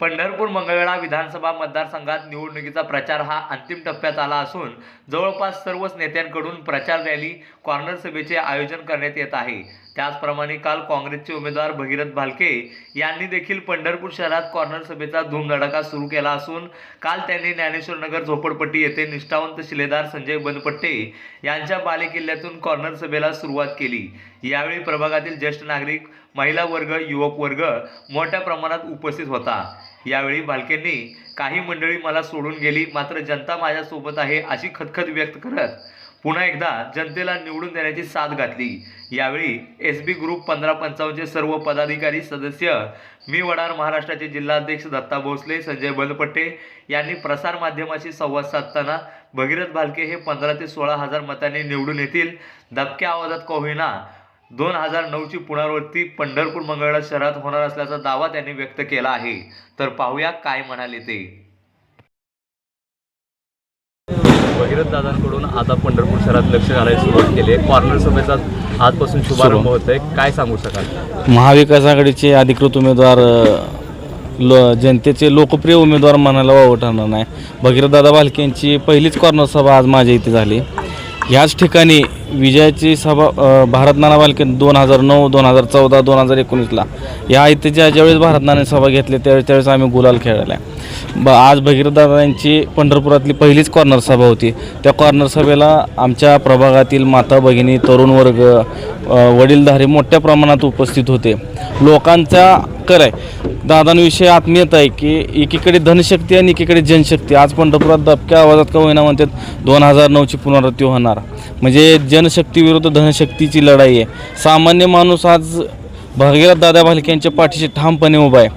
पंढरपूर मंगळवेढा विधानसभा मतदारसंघात निवडणुकीचा प्रचार हा अंतिम टप्प्यात आला असून जवळपास सर्वच नेत्यांकडून प्रचार रॅली कॉर्नर सभेचे आयोजन करण्यात येत आहे. त्याचप्रमाणे काल काँग्रेसचे उमेदवार भगीरथ भालके यांनी देखील पंढरपूर शहरात कॉर्नर सभेचा धूमधडाका सुरू केला असून काल त्यांनी ज्ञानेश्वरनगर झोपडपट्टी येथे निष्ठावंत शिलेदार संजय बनपट्टे यांच्या बालेकिल्ल्यातून कॉर्नर सभेला सुरुवात केली. यावेळी प्रभागातील ज्येष्ठ नागरिक महिला वर्ग युवक वर्ग मोठ्या प्रमाणात उपस्थित होता. यावेळी भालकेंनी काही मंडळी मला सोडून गेली मात्र जनता माझ्यासोबत आहे अशी खतखत व्यक्त करत पुन्हा एकदा जनतेला निवडून देण्याची साथ घातली. यावेळी एस बी ग्रुप पंधरा पंचावन्नचे सर्व पदाधिकारी सदस्य मी वडार महाराष्ट्राचे जिल्हाध्यक्ष दत्ता भोसले संजय बलपट्टे यांनी प्रसार माध्यमाशी संवाद साधताना भगीरथ भालके हे पंधरा ते सोळा हजार मतांनी निवडून येतील. दबक्या आवाजात का होईना दोन हजार नऊची पुनरावृत्ती पंढरपूर मंगळवेढा शहरात होणार असल्याचा दावा त्यांनी व्यक्त केला आहे. तर पाहूया काय म्हणाले ते. भगीरथ दादांकडून आता पंढरपूर शहरात लक्ष घालायला सुरुवात केली आहे. कॉर्नर सभेचा आजपासून शुभारंभ होत आहे काय सांगू शकाल? महाविकास आघाडीचे अधिकृत उमेदवार लो जनतेचे लोकप्रिय उमेदवार म्हणायला वावं ठरणार नाही. भगीरथदादा भालकेंची पहिलीच कॉर्नर सभा आज माझ्या इथे झाली. ह्याच ठिकाणी विजयाची सभा भारत नाना भालके दोन हजार नऊ दोन हजार चौदा दोन हजार एकोणीसला. या इथे ज्या ज्यावेळेस भारत नाना सभा घेतली त्यावेळेस त्यावेळेस आम्ही गुलाल खेळायला ब आज भगीरदादांची पंढरपुरातली पहिलीच कॉर्नर सभा होती. त्या कॉर्नर सभेला आमच्या प्रभागातील माता भगिनी तरुण वर्ग वडीलधारे मोठ्या प्रमाणात उपस्थित होते. लोकांचा कर आहे. दादांविषयी आत्मीयता आहे की एकीकडे धनशक्ती आणि एकीकडे जनशक्ती. आज पंढरपुरात दबक्या आवाजात का होईना म्हणतात दोन हजार नऊची पुनरावृत्ती होणार. म्हणजे जनशक्ती विरुद्ध धनशक्तीची लढाई आहे. सामान्य माणूस आज भगीरथ दादा भालके यांच्या पाठीशी ठामपणे उभा आहे.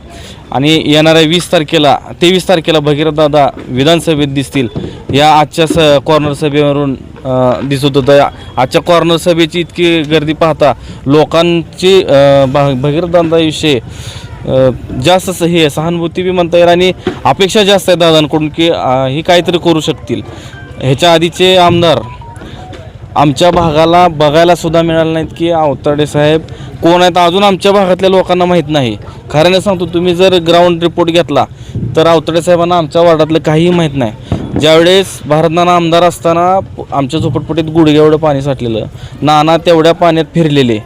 आणि येणाऱ्या वीस तारखेला तेवीस तारखेला भगीरथ दादा विधानसभेत दिसतील. या आजच्या स कॉर्नर सभेवरून दिसत होतं. आजच्या कॉर्नर सभेची इतकी गर्दी पाहता लोकांची भाग भ- जास्त स- हे सहानुभूती बी म्हणता येईल आणि अपेक्षा जास्त आहे दादांकडून की ही काहीतरी करू शकतील. ह्याच्या आधीचे आमदार आमच्या भागाला बघायला सुद्धा मिळालं नाहीत की आवताडे साहेब कोण आहेत? अजून आमच्या भागातल्या लोकांना माहीत नाही. खऱ्याने सांगतो तुम्ही जर ग्राउंड रिपोर्ट घेतला तर आवताडे साहेबांना आमच्या वार्डातलं काहीही माहीत नाही. ज्यावेळेस भारतनाना आमदार असताना आमच्या झोपटपट्टीत गुडघे एवढं पाणी साठलेलं. नाना तेवढ्या पाण्यात फिरलेले.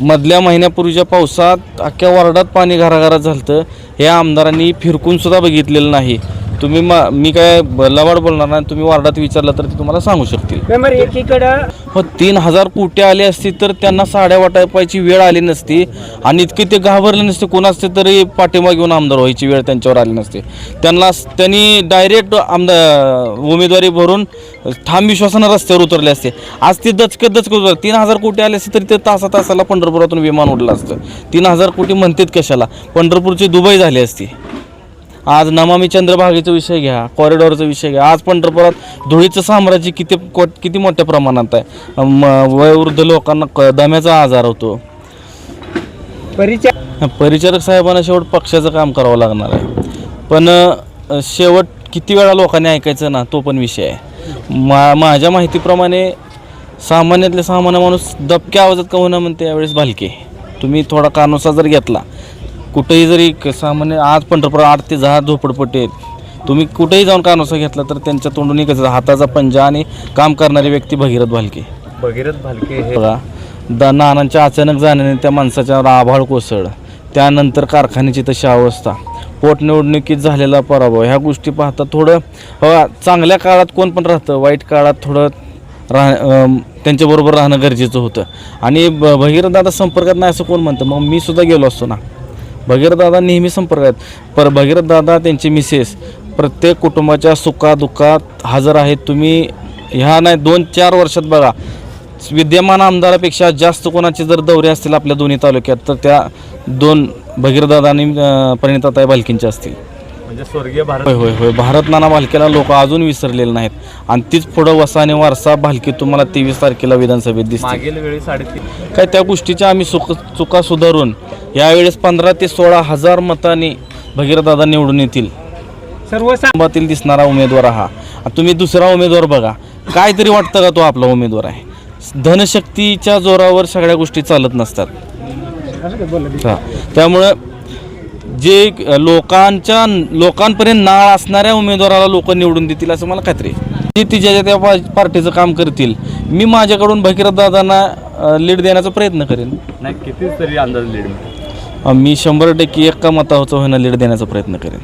मधल्या महिन्यापूर्वीच्या पावसात अख्ख्या वार्डात पाणी घराघरात झालं हे आमदारांनी फिरकूनसुद्धा बघितलेलं नाही. तुम्ही मा मी काय ब- लवाड बोलणार नाही तुम्ही वार्डात विचारलं तर ते तुम्हाला सांगू शकतील. मेंबर एकीकडं हो तीन हजार कोटी आले असते तर त्यांना साड्या वाटायची वेळ आली नसती आणि इतके ते घाबरले नसते. कोणाचे तरी पाठिंबा घेऊन आमदार व्हायची वेळ त्यांच्यावर आली नसते. त्यांना त्यांनी डायरेक्ट आमदार उमेदवारी भरून ठाम विश्वासानं रस्त्यावर उतरले असते. आज ते दचकत दचकत उतरले. तीन हजार कोटी आले असते तरी ते तासा तासाला पंढरपुरातून विमान उडलं असतं. तीन हजार कोटी म्हणतात कशाला? पंढरपूरची दुबई झाली असती. आज नमामी चंद्रभागेचा विषय घ्या कॉरिडॉरचा विषय घ्या. आज पंढरपुरात धुळीचं साम्राज्य किती को- किती मोठ्या प्रमाणात आहे? म, वयोवृद्ध लोकांना क- दम्याचा आजार होतो. परिचय परिचारक साहेबांना शेवट पक्षाचं काम करावं लागणार आहे. पण शेवट किती वेळा लोकांनी ऐकायचं ना तो पण विषय आहे. मा माझ्या माहितीप्रमाणे सामान्यातले सामान्य माणूस दबक्या आवाजात का होणं म्हणते यावेळेस भालके. तुम्ही थोडा कानोसा जर घेतला कुठेही जरी क- सामान्य आज पंढरपूर आठ ते दहा झोपडपट्टी आहेत. तुम्ही कुठेही जाऊन कानोसा घेतला तर त्यांच्या तोंडून कसं हाताचा पंजा आणि काम करणारी व्यक्ती भगीरथ भालके. भगीरथ भालके हे बघा द नानांच्या अचानक जाण्याने त्या माणसाच्यावर आभाळ कोसळ त्यानंतर कारखान्याची तशी अवस्था पोटनिवडणुकीत झालेला पराभव ह्या गोष्टी पाहता थोडं बघा चांगल्या काळात कोण पण राहतं वाईट काळात थोडं राह अं, त्यांच्याबरोबर राहणं गरजेचं होतं. आणि ब भगीरथदादा संपर्कात नाही असं कोण म्हणतं? मग मी सुद्धा गेलो असतो ना. भगीरथदादा नेहमी संपर्कात पर भगीरथदादा त्यांची मिसेस प्रत्येक कुटुंबाच्या सुखादुःखात हजर आहेत. तुम्ही ह्या नाही दोन चार वर्षात बघा विद्यमान आमदारापेक्षा जास्त कोणाचे जर दौरे असतील आपल्या दोन्ही तालुक्यात तर त्या दोन भगीरदादा आणि परिणिताताई भालकींचे असतील. म्हणजे स्वर्गीय भारत. होय होय होय. भारत नाना भालकेला लोक अजून विसरलेले नाहीत. आणि तीच पुढं वसा आणि वारसा भालकी तुम्हाला तेवीस तारखेला विधानसभेत दिसते मागील वेळी साडेतीन. काय त्या गोष्टीच्या आम्ही सुख चुका सुधारून यावेळेस पंधरा ते सोळा हजार मतांनी भगीरदादा निवडून येतील. सर्वसा कुटुंबातील दिसणारा उमेदवार हा. आता तुम्ही दुसरा उमेदवार बघा. काय तरी वाटतं का तो आपला उमेदवार आहे? धनशक्तीच्या जोरावर सगळ्या गोष्टी चालत नसतात. हा. त्यामुळं जे लोकांच्या लोकांपर्यंत नाळ असणाऱ्या उमेदवाराला लोक निवडून देतील असं मला खात्री आहे. जे तिच्या त्या पार्टीचं काम करतील मी माझ्याकडून भगीरथ दादांना लीड देण्याचा प्रयत्न करेन. नाही किती तरी अंदाज लीड मी शंभर टक्के एका मताचा होईना लीड देण्याचा प्रयत्न करेन.